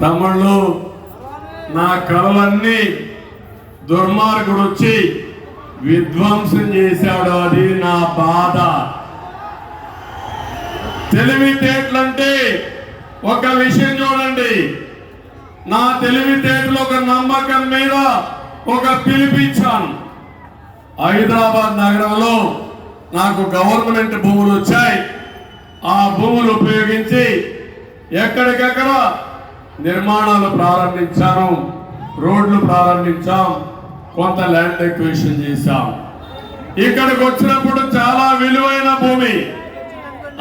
తమ్ముళ్ళు నా కళలన్నీ దుర్మార్గుడు వచ్చి విధ్వంసం చేశాడు. అది నా బాధ. తెలివితేటలంటే ఒక విషయం చూడండి. నా తెలివితేటలు ఒక నమ్మకం మీద ఒక పిలిపించాను. హైదరాబాద్ నగరంలో నాకు గవర్నమెంట్ భూములు వచ్చాయి. ఆ భూములు ఉపయోగించి ఎక్కడికెక్కడ నిర్మాణాలు ప్రారంభించాను రోడ్లు ప్రారంభించాం కొంత ల్యాండ్ ఎక్వేషన్ చేశాం. ఇక్కడికి వచ్చినప్పుడు చాలా విలువైన భూమి.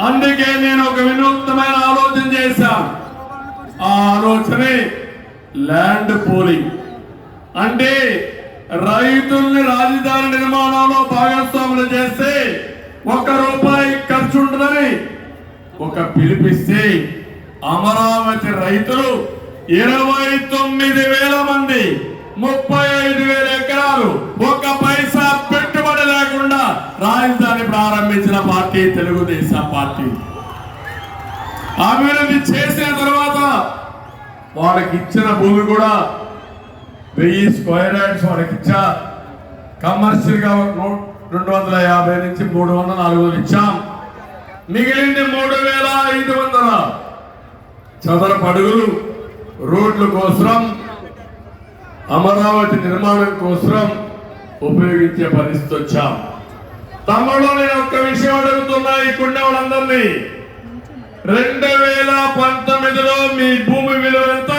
అందుకే నేను ఒక వినూత్నమైన ఆలోచన చేశాను. ఆ ఆలోచనే ల్యాండ్ పోలింగ్. అంటే రైతుల్ని రాజధాని నిర్మాణంలో భాగస్వాములు చేస్తే ఒక్క రూపాయి ఖర్చు ఉంటుందని ఒక పిలిపిస్తే అమరావతి రైతులు ఇరవై తొమ్మిది వేల మంది ముప్పై ఐదు వేల ఎకరాలు ఒక్క పైసా పెట్టుబడి లేకుండా రాజధాని ప్రారంభించిన పార్టీ తెలుగుదేశం పార్టీ. అభివృద్ధి చేసిన తర్వాత వాళ్ళకి ఇచ్చిన భూమి కూడా వెయ్యి స్క్వేర్ యార్డ్స్ వాళ్ళకి ఇచ్చా. కమర్షియల్గా రెండు వందల యాభై నుంచి మూడు వందల నాలుగు వందలు ఇచ్చాం. మిగిలింది మూడు వేల ఐదు వందల. చదరపడుగులు రోడ్ల కోసం అమరావతి నిర్మాణం కోసం ఉపయోగించే పరిస్థితి వచ్చాం. తమలో నేను ఒక్క విషయం అడుగుతున్నా ఈ కుండే వాళ్ళందరినీ రెండు వేల పంతొమ్మిదిలో మీ భూమి విలువ ఎంత?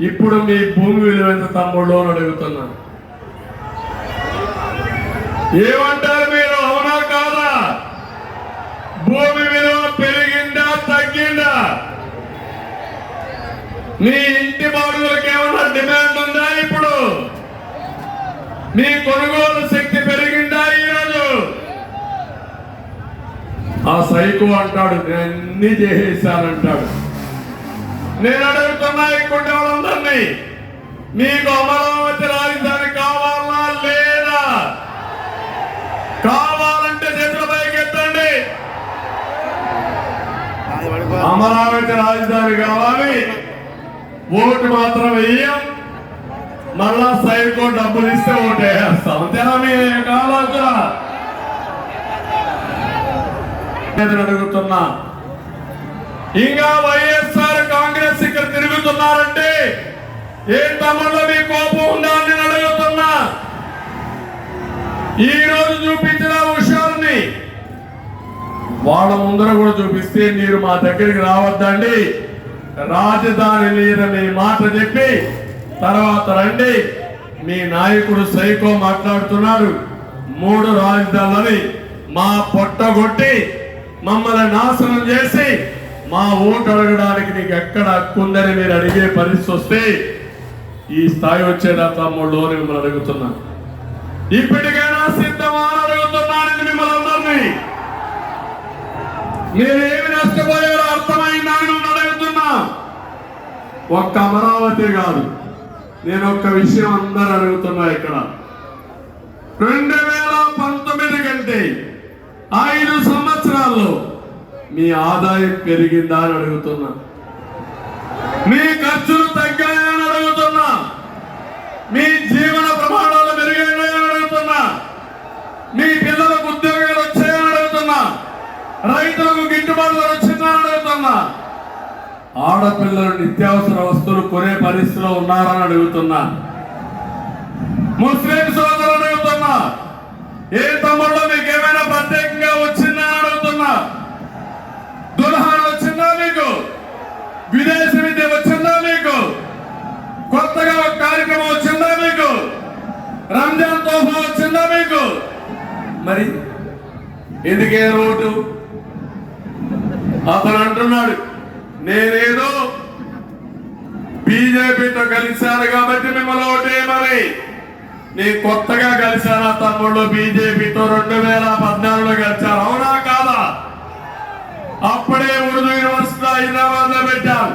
ఇప్పుడు మీ భూమి విలువ ఎంత తమ్ముళ్ళు అని అడుగుతున్నాను ఏమంటారు మీరు? అవునా కాదా? భూమి విలువ పెరిగిందా తగ్గిందా మీ ఇంటి బాడుగులకు ఏమన్నా డిమాండ్ ఉందా ఇప్పుడు? మీ కొనుగోలు శక్తి పెరిగిందా ఈరోజు? ఆ సైకో అంటాడు నేను అన్ని చేసేసానంటాడు. నేను అడుగుతున్నా ఇంకుంటే వాళ్ళందరినీ మీకు అమరావతి రాజధాని కావాలా లేదా? కావాలంటే చేతుల పైకి ఎత్తండి అమరావతి రాజధాని కావాలి. ఓటు మాత్రం వెయ్యం. మళ్ళా సైకో డబ్బులు ఇస్తే ఓటు వేస్తాం. అంతేనా మీ ఆలోచన అడుగుతున్నా. ఇంకా వైఎస్ఆర్ కాంగ్రెస్ ఇక్కడ తిరుగుతున్నారంటే ఏ తమలో మీ కోపం ఉందా అని నేను అడుగుతున్నా. ఈ రోజు చూపించిన హుషారుని వాళ్ళ ముందర కూడా చూపిస్తే మీరు మా దగ్గరికి రావద్దండి. రాజధాని లేదనే మాట చెప్పి తర్వాత రండి. మీ నాయకుడు సైకో మాట్లాడుతున్నారు మూడు రాజధానులని మా పొట్టగొట్టి మమ్మల్ని నాశనం చేసి మా ఓటు అడగడానికి నీకు ఎక్కడ హక్కు ఉందని మీరు అడిగే పరిస్థితి వస్తే ఈ స్థాయి వచ్చేదా తమ్ముళ్ళు అని మిమ్మల్ని అడుగుతున్నా ఇప్పటికైనా సిద్ధమా అడుగుతున్నాను మిమ్మల్ని అందరినీ. మీరేమి నష్టపోయారో అర్థమైందా? ఒక్క అమరావతి కాదు. నేను ఒక్క విషయం అందరు అడుగుతున్నా ఇక్కడ. రెండు వేల పంతొమ్మిది కంటే ఐదు సంవత్సరాల్లో మీ ఆదాయం పెరిగిందా అని అడుగుతున్నా. మీ ఖర్చులు తగ్గాయని అడుగుతున్నా. మీ జీవన ప్రమాణాలు మెరుగైనాయని అడుగుతున్నా. మీ పిల్లలకు ఉద్యోగాలు వచ్చాయని అడుగుతున్నా. రైతులకు గిట్టుబాటు వచ్చిందని అడుగుతున్నా. ఆడపిల్లలు నిత్యావసర వస్తువులు కొనే పరిస్థితిలో ఉన్నారని అడుగుతున్నా. ముస్లిం సోదరులు అడుగుతున్నా. ఏ తమ్ముళ్ళు మీకు ఏమైనా ప్రత్యేకంగా వచ్చిందా అని అడుగుతున్నా. దుల్హాన్ వచ్చిందా మీకు? విదేశీ విద్య వచ్చిందా మీకు? కొత్తగా ఒక కార్యక్రమం వచ్చిందా మీకు? రంజాన్ తోఫా వచ్చిందా మీకు? మరి ఎందుకే రోడ్డు? అతను అంటున్నాడు నేనేదో బీజేపీతో కలిశాను కాబట్టి మిమ్మల్ని ఓటేయమని. నేను కొత్తగా కలిశాను తమ్ముళ్ళు బీజేపీతో రెండు వేల పద్నాలుగులో కలిశాను. అవునా కాదా? అప్పుడే ఉర్దూ యూనివర్సిటీ హైదరాబాద్లో పెట్టాం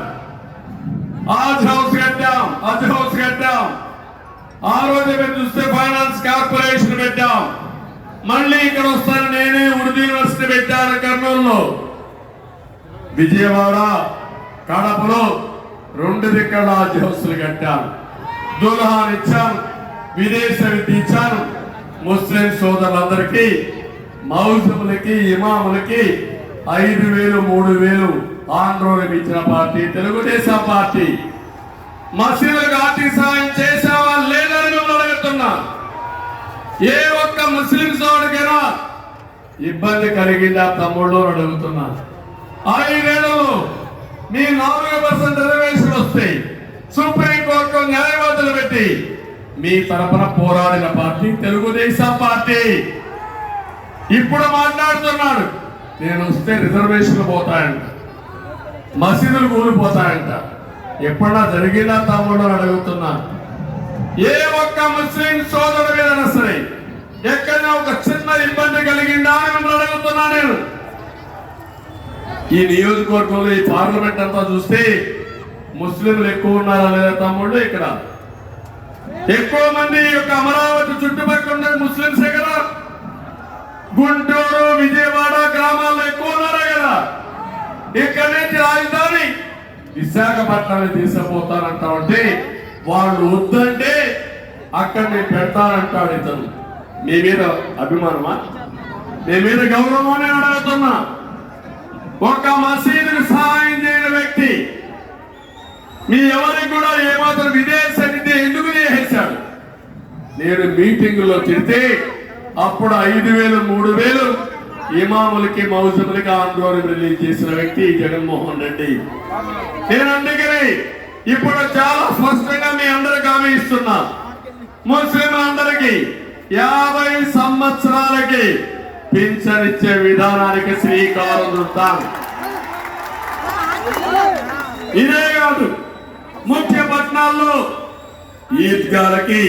ఆజ్ హౌస్ కట్టాం అజ్ హౌస్ కట్టాం. ఆ రోజు మీరు చూస్తే ఫైనాన్స్ కార్పొరేషన్ పెట్టాం. మళ్ళీ ఇక్కడ వస్తాను నేనే ఉర్దూ యూనివర్సిటీ పెట్టాను కర్నూలులో. విజయవాడ కడపలో రెండు దిక్కల హౌస్లు కట్టారు. దుల్హాన్ ఇచ్చాను విదేశ విద్య ఇచ్చాను ముస్లిం సోదరులందరికీ మౌజములకి ఇమాములకి ఐదు వేలు మూడు వేలు ఆందోళన ఇచ్చిన పార్టీ తెలుగుదేశం పార్టీ. మసీదులకు ఆర్థిక సహాయం చేసావా లేదని మిమ్మల్ని అడుగుతున్నా. ఏ ఒక్క ముస్లిం సోదరికైనా ఇబ్బంది కలిగిందా తమ్ముళ్ళు అని అడుగుతున్నా. వేలు మీ నాలుగు పర్సెంట్ రిజర్వేషన్ వస్తాయి. సుప్రీం కోర్టు న్యాయవాదులు పెట్టి మీ తరపున పోరాడిన పార్టీ తెలుగుదేశం పార్టీ. ఇప్పుడు మాట్లాడుతున్నాడు. నేను వస్తే రిజర్వేషన్లు పోతాయంట. మసీదులు కూలిపోతాయంట. ఎప్పుడన్నా జరిగినా తమ్ముడు అడుగుతున్నా. ఏ ఒక్క ముస్లిం సోదరుడు మీద సరే ఎక్కడైనా ఒక చిన్న ఇబ్బంది కలిగిందా అని అడుగుతున్నా నేను. ఈ నియోజకవర్గంలో ఈ పార్లమెంట్ అంతా చూస్తే ముస్లింలు ఎక్కువ ఉన్నారా లేదా తమ్ముళ్ళు ఇక్కడ? ఎక్కువ మంది యొక్క అమరావతి చుట్టుపక్కల ఉండే ముస్లింసే కదా? గుంటూరు విజయవాడ గ్రామాల్లో ఎక్కువ ఉన్నారా కదా? ఇక్కడి నుంచి రాజధాని విశాఖపట్నాన్ని తీసుకుపోతానంటా ఉంటే వాళ్ళు వద్దంటే అక్కడ నేను పెడతానంటాడు ఇతను. మీ మీద అభిమానమా? మీ మీద గౌరవమా నేను అడుగుతున్నా. ఒక మసీదుకు సహాయం చేయని వ్యక్తి మీ ఎవరికి కూడా ఏమాత్రం విదేశ విద్య ఎందుకు చేశాడు నేను మీటింగులో తిడితే అప్పుడు ఐదు వేలు మూడు వేలు ఇమాములకి మౌజములకి ఆందోళన రిలీజ్ చేసిన వ్యక్తి జగన్మోహన్ రెడ్డి. నేను అందుకని ఇప్పుడు చాలా స్పష్టంగా మీ అందరికి హామీ ఇస్తున్నా. ముస్లింలందరికీ యాభై సంవత్సరాలకి పింఛన్ ఇచ్చే విధానానికి శ్రీకారం చుట్టాను ఇదే కాదు ముఖ్య పట్టణాల్లో ఈద్గాలకి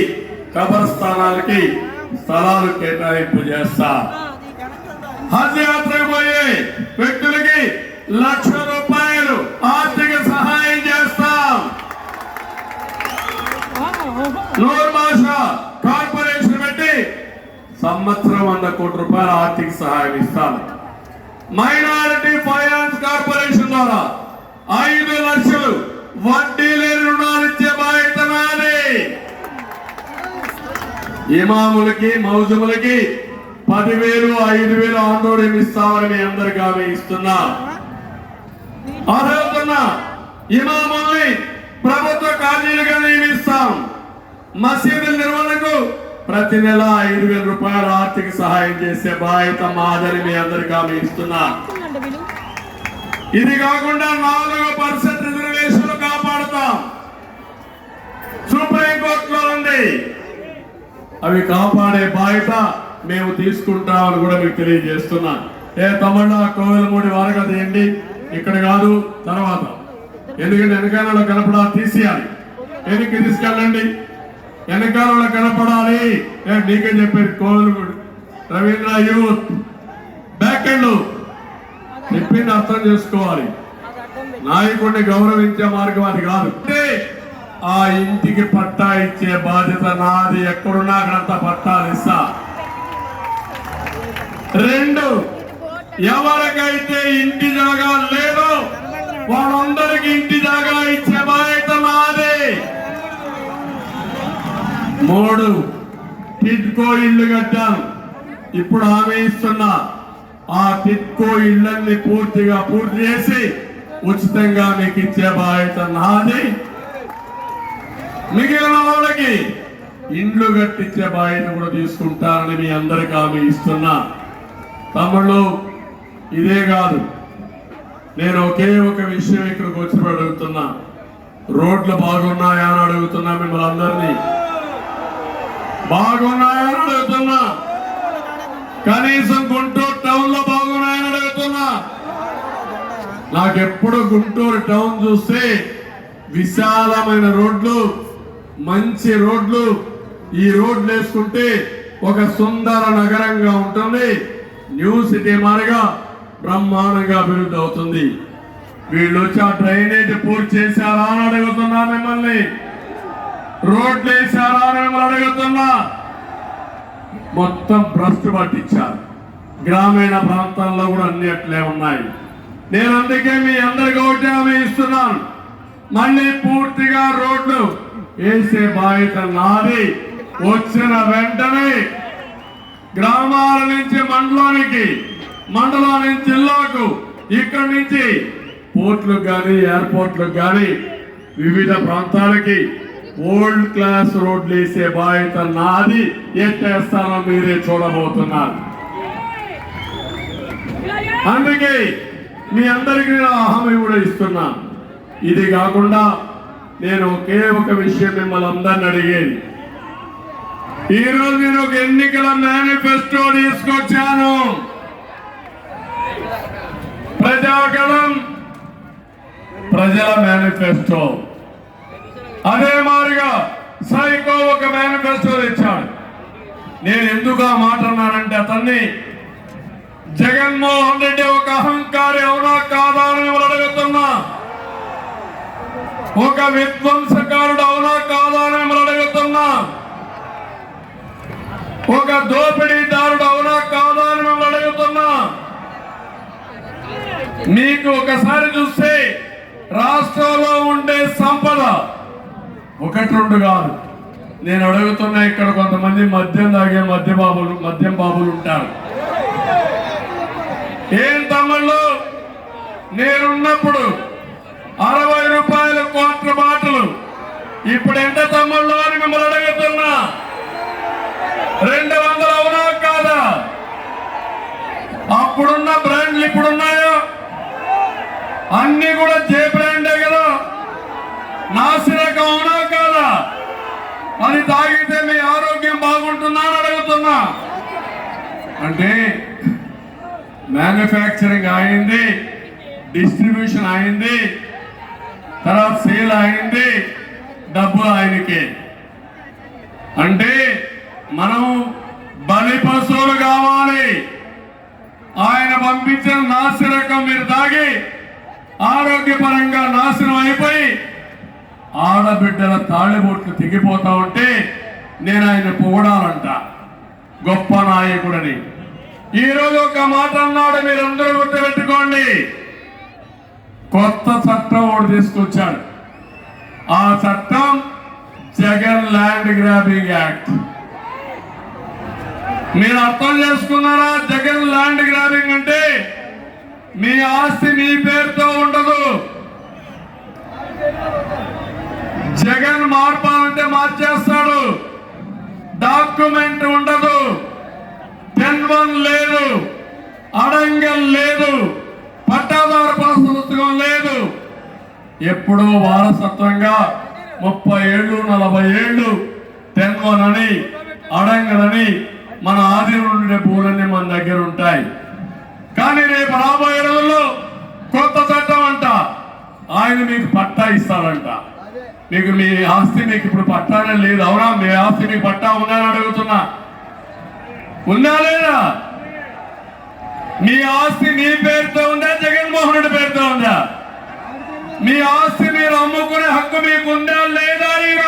కబరస్థానాలకి స్థలాలు కేటాయింపు చేస్తా. హజ్ యాత్ర పోయే వ్యక్తులకి లక్ష రూపాయలు ఆర్థిక సహాయం చేస్తాం. నూరు భాష కార్పొరేషన్ పెట్టి సంవత్సరం కోట్ల రూపాయల ఆర్థిక సహాయం ఇస్తాను. మైనారిటీ ఫైనాన్స్ కార్పొరేషన్ ద్వారా ఐదు లక్షలు వడ్డీ లేని రుణాలు ఇచ్చే బాధ్యత నాది. ఇమాములకి మౌజములకి పదివేలు ఐదు వేలు ఆందోళన ఇస్తామని మీ అందరికి ఆమె ఇస్తున్నా. అర్హతున్న ఇమాముల్ని ప్రభుత్వ ఖాళీలుగా నియమిస్తాం. మసీదుల నిర్వహణకు ప్రతి నెల ఐదు వేల రూపాయల ఆర్థిక సహాయం చేసే బాధ్యత మాదని మీ అందరికి హామీ ఇస్తున్నా. ఇది కాకుండా నాలుగు పర్సెంట్ రిజర్వేషన్లు కాపాడుతాం. సుప్రీం కోర్టులో ఉంది. అవి కాపాడే బాధ్యత మేము తీసుకుంటామని కూడా మీకు తెలియజేస్తున్నా. ఏ తమిళ కోవిలమూడి వారగా తీయండి. ఇక్కడ కాదు తర్వాత. ఎందుకంటే వెనకాలలో కనపడా తీసేయాలి. వెనక్కి తీసుకెళ్ళండి. వెనకాల కనపడాలి. ఏ నీకే చెప్పారు Kovilamudi Ravindra youth. Back and చెప్పింది అర్థం చేసుకోవాలి. నాయకుడిని గౌరవించే మార్గం అది కాదు. ఆ ఇంటికి పట్టా ఇచ్చే బాధ్యత నాది. ఎక్కడున్నా అక్కడంత పట్టాలు ఇస్తా రెండు ఎవరికైతే ఇంటి జాగా లేదో వాళ్ళందరికీ ఇంటి జాగా ఇచ్చే బాధ్యత నాది మూడు టిట్కో ఇల్లు కట్టాను ఇప్పుడు హామీ ఇస్తున్నా. ఆ టిట్కో ఇళ్ళన్ని పూర్తిగా పూర్తి చేసి ఉచితంగా మీకు ఇచ్చే బాధ్యత నాది. మిగిలిన వాళ్ళకి ఇండ్లు కట్టించే బాధ్యత కూడా తీసుకుంటానని మీ అందరికి హామీ ఇస్తున్నా. తమ్ముళ్ళు ఇదే కాదు. నేను ఒకే ఒక విషయం ఇక్కడికి వచ్చినప్పుడు అడుగుతున్నా. రోడ్లు బాగున్నాయా అని అడుగుతున్నా మిమ్మల్ని అందరినీ. బాగున్నాయని అడుగుతున్నా. కనీసం గుంటూరు టౌన్లో బాగున్నాయని అడుగుతున్నా. నాకెప్పుడు గుంటూరు టౌన్ చూస్తే విశాలమైన రోడ్లు మంచి రోడ్లు ఈ రోడ్లు వేసుకుంటే ఒక సుందర నగరంగా ఉంటుంది. న్యూ సిటీ మారిగా బ్రహ్మాండంగా అభివృద్ధి అవుతుంది. వీళ్ళు వచ్చి ఆ డ్రైనేజ్ పూర్తి చేశారా అని అడుగుతున్నా మిమ్మల్ని. రోడ్లు వేశారా మిమ్మల్ని అడుగుతున్నా. మొత్తం భ్రష్టు పట్టించారు. గ్రామీణ ప్రాంతాల్లో కూడా అన్ని అట్లే ఉన్నాయి. నేను అందుకే మీ అందరికి ఒకటి హామీ ఇస్తున్నాను. మళ్ళీ పూర్తిగా రోడ్లు వేసే బాధ్యత నాది. వచ్చిన వెంటనే గ్రామాల నుంచి మండలానికి మండలం నుంచి జిల్లాకు ఇక్కడి నుంచి పోర్ట్లకు కానీ ఎయిర్పోర్ట్లకు కానీ వివిధ ప్రాంతాలకి ఓల్డ్ క్లాస్ రోడ్లు వేసే బాధ్యత నాది. ఎట్టేస్తానో మీరే చూడబోతున్నారు? అందుకే మీ అందరికీ నేను హామీ కూడా ఇస్తున్నా. ఇది కాకుండా నేను ఒకే ఒక విషయం మిమ్మల్ని అందరిని అడిగేది. ఈరోజు నేను ఒక ఎన్నికల మేనిఫెస్టో తీసుకొచ్చాను. ప్రజాగణం ప్రజల మేనిఫెస్టో. అదే మారిగా సైకో ఒక మేనిఫెస్టో ఇచ్చాడు నేను ఎందుకు ఆ మాట అన్నానంటే అతన్ని జగన్మోహన్ రెడ్డి ఒక అహంకారి అవునా కాదా అని అడుగుతున్నా. ఒక విధ్వంసకారుడు అవునా కాదా అని అడుగుతున్నా. ఒక దోపిడీదారుడు అవునా కాదా అని మిమ్మల్ని అడుగుతున్నా. మీకు ఒకసారి చూస్తే రాష్ట్రంలో ఉండే సంపద ఒకటి రెండు కాదు. నేను అడుగుతున్నా ఇక్కడ కొంతమంది మద్యం తాగే మద్య బాబులు మద్యం బాబులు ఉంటారు. ఏం తమ్ముళ్ళు? నేనున్నప్పుడు అరవై రూపాయల కోట్ల బాటలు. ఇప్పుడు ఎంత తమ్ముళ్ళు అని మిమ్మల్ని అడుగుతున్నా. రెండు వందలు అవునా కాదా? అప్పుడున్న బ్రాండ్లు ఇప్పుడున్నాయో? అన్ని కూడా జే బ్రాండే కదా. నాసిరకం అవునా కాదా తాగితే మీ ఆరోగ్యం బాగుంటుందా అని అడుగుతున్నా. అంటే మ్యానుఫ్యాక్చరింగ్ అయింది డిస్ట్రిబ్యూషన్ అయింది తర్వాత సేల్ అయింది డబ్బు ఆయనకి. అంటే మనం బలి పశువులు కావాలి. ఆయన పంపించిన నాసిరకం మీరు తాగి ఆరోగ్యపరంగా నాశనం అయిపోయి ఆడబిడ్డల తాళిబొట్లు తెగిపోతా ఉంటే నేను ఆయన పొగడాలంట. గొప్ప నాయకుడని. ఈరోజు ఒక మాట అన్నాడు మీరందరూ గుర్తుపెట్టుకోండి. కొత్త చట్టం ఒకటి తీసుకొచ్చాడు. ఆ చట్టం జగన్ ల్యాండ్ గ్రాబింగ్ యాక్ట్. మీరు అర్థం చేసుకున్నారా? జగన్ ల్యాండ్ గ్రాబింగ్ అంటే మీ ఆస్తి మీ పేరుతో ఉండదు. జగన్ మార్పాలంటే మార్చేస్తాడు. డాక్యుమెంట్ ఉండదు. టెన్ వన్ లేదు. అడంగల్ లేదు. పట్టాదారు పాస్ పుస్తకం లేదు. ఎప్పుడో వారసత్వంగా ముప్పై ఏళ్ళు నలభై ఏళ్ళు టెన్ వన్ అని అడంగలని మన ఆధీనంలో ఉండే భూములన్నీ మన దగ్గర ఉంటాయి. కానీ రేపు రాబోయే రోజుల్లో కొత్త చట్టం అంట. ఆయన మీకు పట్టా ఇస్తాడంట. మీకు మీ ఆస్తి మీకు ఇప్పుడు పట్టానే లేదు. అవునా? మీ ఆస్తి మీకు పట్టా ఉందని అడుగుతున్నా. ఉందా లేదా? మీ ఆస్తి మీ పేరుతో ఉందా? జగన్మోహన్ రెడ్డి పేరుతో ఉందా? మీ ఆస్తి మీరు అమ్ముకునే హక్కు మీకు ఉందా లేదా ఈ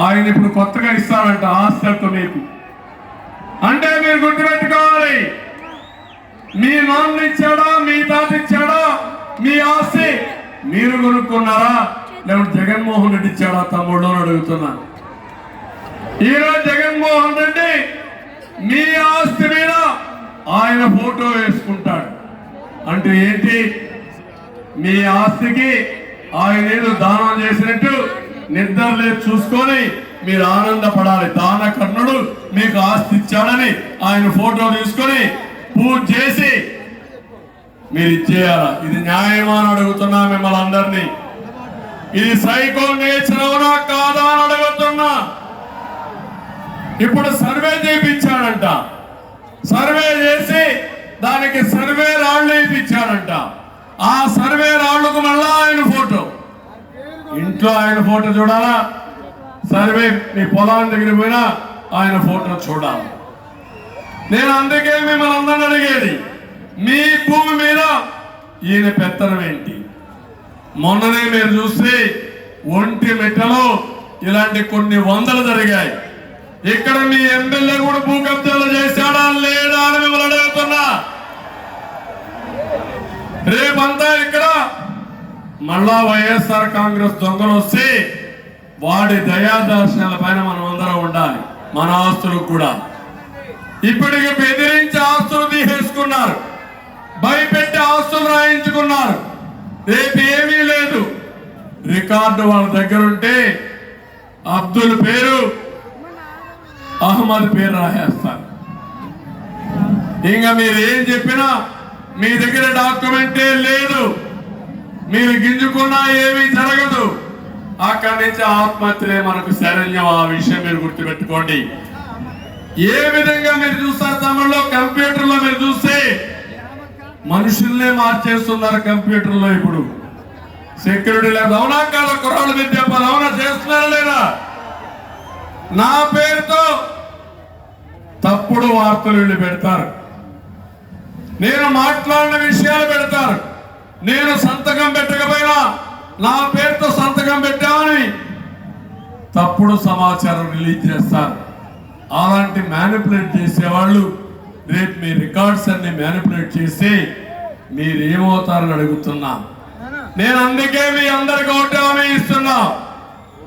ఆయన ఇప్పుడు కొత్తగా ఇస్తారంట ఆస్తి హక్కు మీకు. అంటే మీరు గుర్తుపెట్టుకోవాలి. మీ నాన్న ఇచ్చాడా? మీ తాత ఇచ్చాడా? మీ ఆస్తి మీరు కొనుక్కున్నారా? నేను జగన్మోహన్ రెడ్డి ఇచ్చాడా తమ్ముడు అని అడుగుతున్నాను ఈరోజు జగన్మోహన్ రెడ్డి మీ ఆస్తి మీద ఆయన ఫోటో వేసుకుంటాడు. అంటే ఏంటి? మీ ఆస్తికి ఆయన ఏదో దానం చేసినట్టు నిద్ర లేదు చూసుకొని మీరు ఆనందపడాలి. దాన కర్ణుడు మీకు ఆస్తి ఇచ్చాడని ఆయన ఫోటో తీసుకొని పూజ చేసి మీరు ఇచ్చేయాల? ఇది న్యాయమా అని అడుగుతున్నా మిమ్మల్ని అందరినీ. ఇది సైకో నేచర్ అవునా కాదా అని అడుగుతున్నా. ఇప్పుడు సర్వే చేయించాడంట. సర్వే చేసి దానికి సర్వే రాళ్ళు ఇప్పించాడంట ఆ సర్వే రాళ్ళకు మళ్ళా ఆయన ఫోటో. ఇంట్లో ఆయన ఫోటో చూడాలా? సర్వే మీ పొలాన్ని దగ్గర పోయినా ఆయన ఫోటో చూడాలి. నేను అందుకే మిమ్మల్ని అందరిని అడిగేది మీ భూమి మీద ఈయన పెత్తనం ఏంటి? మొన్ననే మీరు చూస్తే ఒంటి మెట్టలో ఇలాంటి కొన్ని వందలు జరిగాయి. ఇక్కడ మీ ఎమ్మెల్యే కూడా భూ కబ్జాలు చేశాడా? లేదా అని మిమ్మల్ని అడుగుతున్నా. రేపంతా ఇక్కడ మళ్ళా వైఎస్ఆర్ కాంగ్రెస్ దొంగలు వస్తే వాడి దయాదర్శనాల పైన మనం అందరం ఉండాలి. మన ఆస్తులకు కూడా. ఇప్పటికి బెదిరించి ఆస్తులు తీసేసుకున్నారు. భయపెట్టి ఆస్తులు రాయించుకున్నారు. రేపు ఏమీ లేదు. రికార్డు వాళ్ళ దగ్గర ఉంటే అబ్దుల్ పేరు అహ్మద్ పేరు రాసేస్తారు. ఇంకా మీరు ఏం చెప్పినా మీ దగ్గర డాక్యుమెంటే లేదు. మీరు గింజుకున్నా ఏమీ జరగదు. అక్కడి నుంచి ఆత్మహత్యలే మనకు శరణ్యం. ఆ విషయం మీరు గుర్తుపెట్టుకోండి. ఏ విధంగా మీరు చూస్తారు తమిళలో? కంప్యూటర్లో మీరు చూస్తే మనుషుల్నే మార్చేస్తున్నారు కంప్యూటర్లో ఇప్పుడు. సెక్యూరిటీ లేదు అవునా కాదా కుర్రాళ్ళు మీరు చెప్పాలి? అవునా? చేస్తున్నారా లేదా? నా పేరుతో తప్పుడు వార్తలు వీళ్ళు పెడతారు. నేను మాట్లాడిన విషయాలు పెడతారు. నేను సంతకం పెట్టకపోయినా నా పేరుతో సంతకం పెట్టామని తప్పుడు సమాచారం రిలీజ్ చేస్తారు. అలాంటి మ్యానిపులేట్ చేసేవాళ్ళు రేపు మీ రికార్డ్స్ అన్ని మ్యానిపులేట్ చేసి మీరు ఏమవుతారని అడుగుతున్నా. నేను. అందుకే మీ అందరికి ఒకటి హామీ ఇస్తున్నా.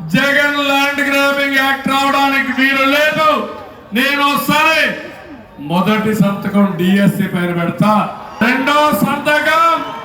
జగన్ ల్యాండ్ గ్రాబింగ్ యాక్ట్ రావడానికి వీలు లేదు. నేను సరే. మొదటి సంతకం డిఎస్సి పైన పెడతా. రెండో సంతకం